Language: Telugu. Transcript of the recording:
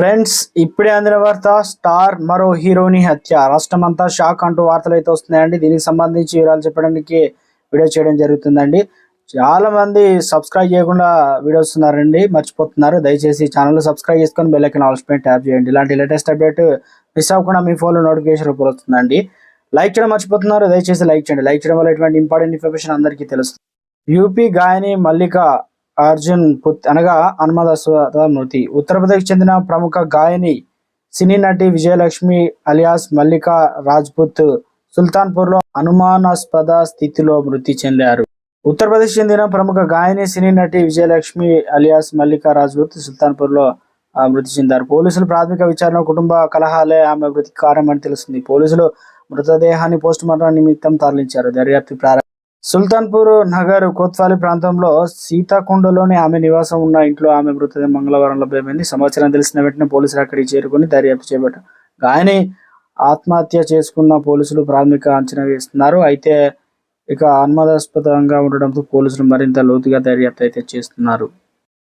ఫ్రెండ్స్ ఇప్పుడే అందిన వార్త స్టార్ మరో హీరోని హత్య. రాష్ట్రం అంతా షాక్ అంటూ వార్తలు అయితే వస్తున్నాయండి. దీనికి సంబంధించి వివరాలు చెప్పడానికి వీడియో చేయడం జరుగుతుందండి. చాలా మంది సబ్స్క్రైబ్ చేయకుండా వీడియోస్ ఉన్నారండి మర్చిపోతున్నారు. దయచేసి ఛానల్ సబ్స్క్రైబ్ చేసుకొని బెల్ ఐకన్ ఆల్స్ పైన ట్యాప్ చేయండి. ఇలాంటి లేటెస్ట్ అప్డేట్ మిస్ అవ్వకుండా మీ ఫోన్లో నోటిఫికేషన్ రూపంలో వస్తుందండి. లైక్ చేయడం మర్చిపోతున్నారు. దయచేసి లైక్ చేయండి. లైక్ చేయడం వల్ల ఇటువంటి ఇంపార్టెంట్ ఇన్ఫర్మేషన్ అందరికీ తెలుస్తుంది. యూపీ గాయని మల్లిక అర్జున్ పుత్ అనగా హనుమదాస్వత మృతి ఉత్తరప్రదేశ్ చెందిన ప్రముఖ గాయని సినీ నటి విజయలక్ష్మి అలియాస్ మల్లికా రాజ్పుత్ సుల్తాన్పూర్లో అనుమానాస్పద స్థితిలో మృతి చెందారు. ఉత్తరప్రదేశ్ చెందిన ప్రముఖ గాయని సినీ నటి విజయలక్ష్మి అలియాస్ మల్లికా రాజ్పుత్ సుల్తాన్పూర్లో మృతి చెందారు. పోలీసులు ప్రాథమిక విచారణ కుటుంబ కలహాలే ఆమె మృతికి కారణమని తెలుస్తుంది. పోలీసులు మృతదేహాన్ని పోస్ట్ మార్టం నిమిత్తం తరలించారు. దర్యాప్తు ప్రారంభ సుల్తాన్పూర్ నగర్ కోత్వాలి ప్రాంతంలో సీతాకుండలోని ఆమె నివాసం ఉన్న ఇంట్లో ఆమె మృతదేహం మంగళవారం లభ్యమైంది సమాచారం తెలిసిన వెంటనే పోలీసులు అక్కడికి చేరుకుని దర్యాప్తు చేపట్టారు గాయని ఆత్మహత్య చేసుకున్న పోలీసులు ప్రాథమిక అంచనా వేస్తున్నారు. అయితే ఇక అనుమానాస్పదంగా ఉండడంతో పోలీసులు మరింత లోతుగా దర్యాప్తు అయితే చేస్తున్నారు.